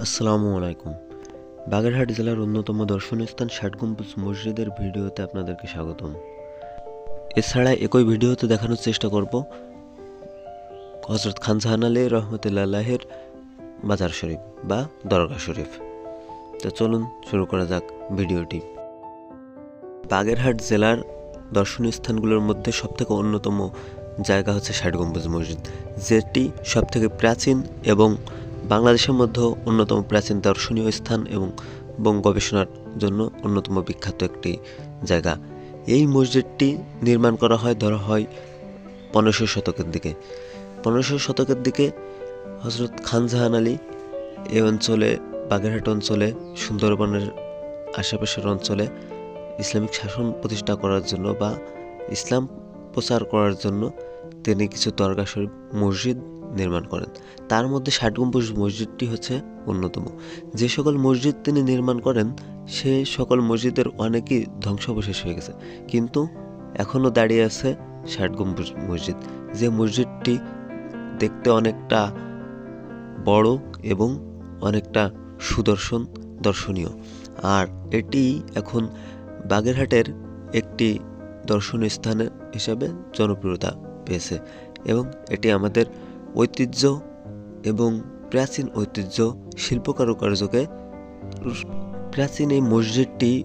আসসালামু আলাইকুম। বাগেরহাট জেলার অন্যতম দর্শনীয় স্থান ষাট গম্বুজ মসজিদের ভিডিওতে আপনাদেরকে স্বাগতম। এছাড়া একই ভিডিওতে দেখানোর চেষ্টা করব হজরত খান জাহান আলী রহমতুল্লাহের বাজার শরীফ বা দরগা শরীফ। তো চলুন শুরু করা যাক ভিডিওটি। বাগেরহাট জেলার দর্শনীয় স্থানগুলোর মধ্যে সবথেকে অন্যতম জায়গা হচ্ছে ষাট গম্বুজ মসজিদ, যেটি সবথেকে প্রাচীন এবং বাংলাদেশের মধ্যেও অন্যতম প্রাচীন দর্শনীয় স্থান এবং এবং গবেষণার জন্য অন্যতম বিখ্যাত একটি জায়গা। এই মসজিদটি নির্মাণ করা হয়, ধরা হয় পনেরোশো শতকের দিকে। পনেরোশো শতকের দিকে হজরত খান জাহান আলী এই অঞ্চলে, বাগেরহাট অঞ্চলে, সুন্দরবনের আশেপাশের অঞ্চলে ইসলামিক শাসন প্রতিষ্ঠা করার জন্য বা ইসলাম প্রচার করার জন্য তিনি কিছু দরগা শরীফ মসজিদ নির্মাণ করেন। তার মধ্যে ষাট গম্বুজ মসজিদটি হচ্ছে অন্যতম। যে সকল মসজিদ তিনি নির্মাণ করেন, সে সকল মসজিদের অনেকই ধ্বংসাবশেষ হয়ে গেছে। কিন্তু এখনও দাঁড়িয়ে আছে ষাট গম্বুজ মসজিদ। যে মসজিদটি দেখতে অনেকটা বড় এবং অনেকটা সুদর্শন, দর্শনীয়। আর এটি এখন বাগেরহাটের একটি দর্শনীয় স্থান হিসাবে জনপ্রিয়তা পেয়েছে। এবং এটি আমাদের ঐতিহ্য এবং প্রাচীন ঐতিহ্য শিল্প কারুকার্যকে প্রাচীন এই মসজিদটি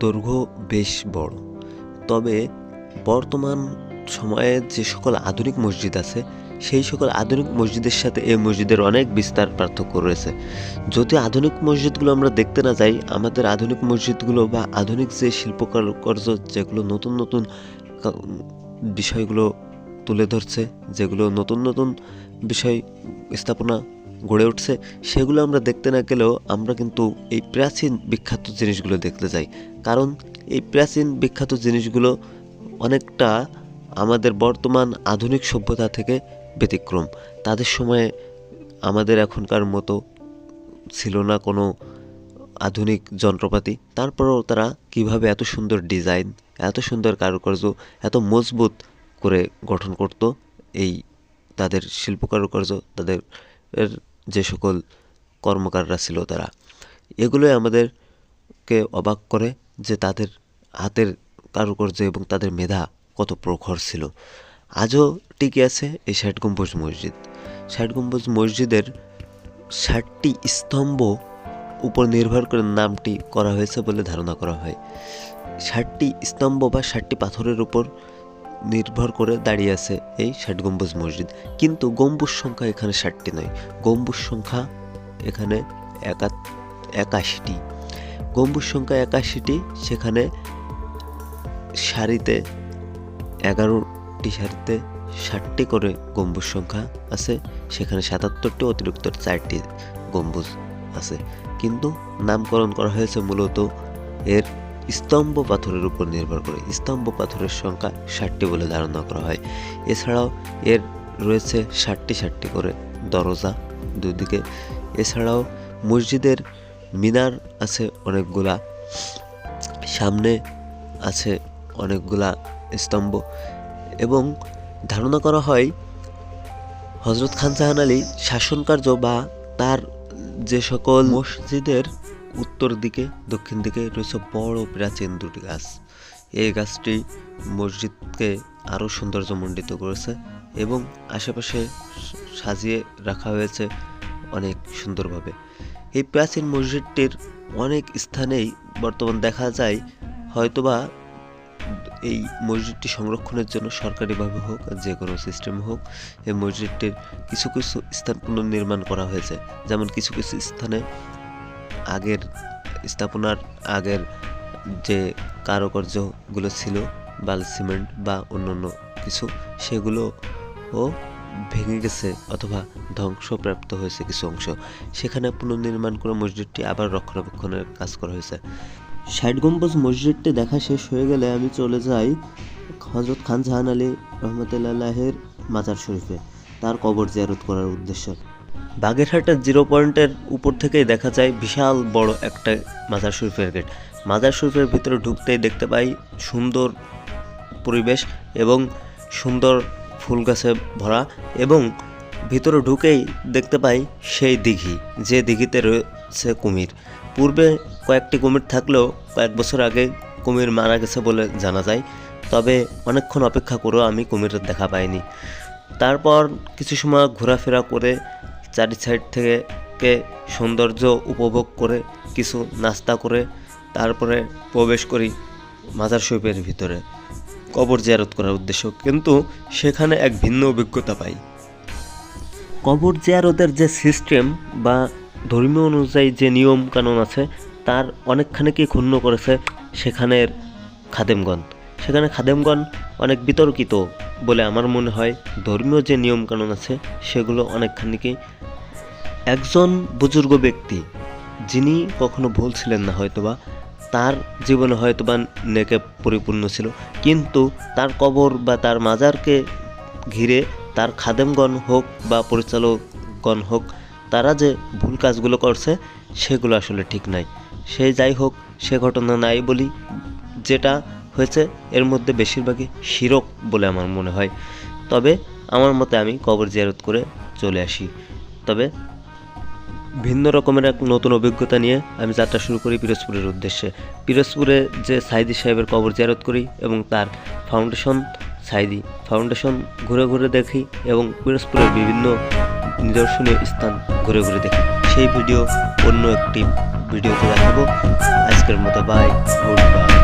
দৈর্ঘ্য বেশ বড়। তবে বর্তমান সময়ে যে সকল আধুনিক মসজিদ আছে, সেই সকল আধুনিক মসজিদের সাথে এই মসজিদের অনেক বিস্তার পার্থক্য রয়েছে। যদি আধুনিক মসজিদগুলো আমরা দেখতে না যাই, আমাদের আধুনিক মসজিদগুলো বা আধুনিক যে শিল্প কারুকার্য যেগুলো নতুন নতুন বিষয়গুলো তুলে ধরছে, যেগুলো নতুন নতুন বিষয় স্থাপনা গড়ে উঠছে, সেগুলো আমরা দেখতে না গেলেও আমরা কিন্তু এই প্রাচীন বিখ্যাত জিনিসগুলো দেখতে যাই কারণ এই প্রাচীন বিখ্যাত জিনিসগুলো অনেকটা আমাদের বর্তমান আধুনিক সভ্যতা থেকে ব্যতিক্রম। তাদের সময়ে আমাদের এখনকার মতো ছিল না কোনো আধুনিক যন্ত্রপাতি। তারপরেও তারা কীভাবে এত সুন্দর ডিজাইন, এত সুন্দর কারুকার্য, এত মজবুত করে গঠন করত। এই তাদের শিল্প কারুকার্য, তাদের যে সকল কর্মকাররা ছিল তারা। এগুলোই আমাদেরকে অবাক করে যে তাদের হাতের কারুকার্য এবং তাদের মেধা কত প্রখর ছিল। আজও টিকে আছে এই ষাট গম্বুজ মসজিদ। ষাট গম্বুজ মসজিদের ষাটটি স্তম্ভ উপর নির্ভর করে নামটি করা হয়েছে বলে ধারণা করা হয়। ষাটটি স্তম্ভ বা ষাটটি পাথরের উপর নির্ভর করে দাঁড়িয়ে আছে এই ষাট গম্বুজ মসজিদ। কিন্তু গম্বুজ সংখ্যা এখানে ষাটটি নয়। গম্বুজ সংখ্যা এখানে একা একাশিটি। গম্বুজ সংখ্যা একাশিটি, সেখানে সারিতে এগারোটি সারিতে ষাটটি করে গম্বুজ সংখ্যা আছে, সেখানে সাতাত্তরটি অতিরিক্ত চারটি গম্বুজ আছে। কিন্তু নামকরণ করা হয়েছে মূলত এর স্তম্ভ পাথরের উপর নির্ভর করে। স্তম্ভ পাথরের সংখ্যা ষাটটি বলে ধারণা করা হয়। এছাড়াও এর রয়েছে ষাটটি ষাটটি করে দরজা দুদিকে। এছাড়াও মসজিদের মিনার আছে অনেকগুলা। সামনে আছে অনেকগুলা স্তম্ভ। এবং ধারণা করা হয় হজরত খান জাহান আলী শাসনকার্য বা তার যে সকল মসজিদের উত্তর দিকে, দক্ষিণ দিকে রয়েছে বড় প্রাচীন দুটি গাছ। এই গাছটি মসজিদকে আরও সৌন্দর্যমণ্ডিত করেছে এবং আশেপাশে সাজিয়ে রাখা হয়েছে অনেক সুন্দরভাবে। এই প্রাচীন মসজিদটির অনেক স্থানেই বর্তমান দেখা যায়, হয়তোবা এই মসজিদটি সংরক্ষণের জন্য সরকারিভাবে হোক, যে কোনো সিস্টেম হোক, এই মসজিদটির কিছু কিছু স্থান পুনর্নির্মাণ করা হয়েছে। যেমন কিছু কিছু স্থানে আগের স্থাপনার আগের যে কারুকার্যগুলো ছিল, বাল, সিমেন্ট বা অন্যান্য কিছু সেগুলো ও ভেঙে গেছে অথবা ধ্বংসপ্রাপ্ত হয়েছে কিছু অংশ। সেখানে পুনর্নির্মাণ করে মসজিদটি আবার রক্ষণাবেক্ষণের কাজ করা হয়েছে। ষাট গম্বুজ মসজিদটি দেখা শেষ হয়ে গেলে আমি চলে যাই হজরত খান জাহান আলী রহমতুল্লাহের মাজার শরীফে। তার কবর জিয়ারত করার উদ্দেশ্য। বাগেরহাটের জিরো পয়েন্টের উপর থেকেই দেখা যায় বিশাল বড় একটা মাজার শরীফের গেট। মাজার শরীফের ভিতরে ঢুকতেই দেখতে পাই সুন্দর পরিবেশ এবং সুন্দর ফুল গাছে ভরা এবং ভিতরে ঢুকেই দেখতে পাই সেই দিঘি, যে দিঘিতে রয়েছে কুমির। পূর্বে কয়েকটি কুমির থাকলেও কয়েক বছর আগে কুমির মারা গেছে বলে জানা যায়, তবে অনেকক্ষণ অপেক্ষা করেও আমি কুমিরের দেখা পাইনি। তারপর কিছু সময় ঘোরাফেরা করে চারি সাইড থেকে কে সৌন্দর্য উপভোগ করে কিছু নাস্তা করে তারপরে প্রবেশ করি মাজার শরীফের ভিতরে, কবর জিয়ারত করার উদ্দেশ্য। কিন্তু সেখানে এক ভিন্ন অভিজ্ঞতা পাই। কবর জিয়ারতের যে সিস্টেম বা ধর্মীয় অনুযায়ী যে নিয়ম কানুন আছে, তার অনেকখানিকেই ক্ষুণ্ণ করেছে সেখানের খাদেমগণ। সেখানে খাদেমগণ অনেক বিতর্কিত বলে আমার মনে হয়, ধর্মীয় যে নিয়ম কানুন আছে, সেগুলো অনেকখানিকে একজন বুজুর্গ ব্যক্তি, যিনি কখনো ভুল ছিলেন না হয়তোবা, তার জীবনে হয়তোবা নেকে পরিপূর্ণ ছিল, কিন্তু তার কবর বা তার মাজারকে ঘিরে তার খাদেমগণ হোক বা পরিচালকগণ হোক, তারা যে ভুল কাজগুলো করছে, সেগুলো আসলে ঠিক নাই। সে যাই হোক, সে ঘটনা নাই বলি যেটা হয়েছে, এর মধ্যে বেশিরভাগই শিরক বলে আমার মনে হয়। তবে আমার মতে আমি কবর জিয়ারত করে চলে আসি। তবে ভিন্ন রকমের এক নতুন অভিজ্ঞতা নিয়ে আমি যাত্রা শুরু করি পিরোজপুরের উদ্দেশ্যে। পিরোজপুরে যে সাইদি সাহেবের কবর জিয়ারত করি এবং তার ফাউন্ডেশন, সাইদি ফাউন্ডেশন ঘুরে ঘুরে দেখি এবং পিরোজপুরের বিভিন্ন নিদর্শনীয় স্থান ঘুরে ঘুরে দেখি। সেই ভিডিও অন্য একটি ভিডিওতে দেখাবো। আজকের মতো বাই গুড বাই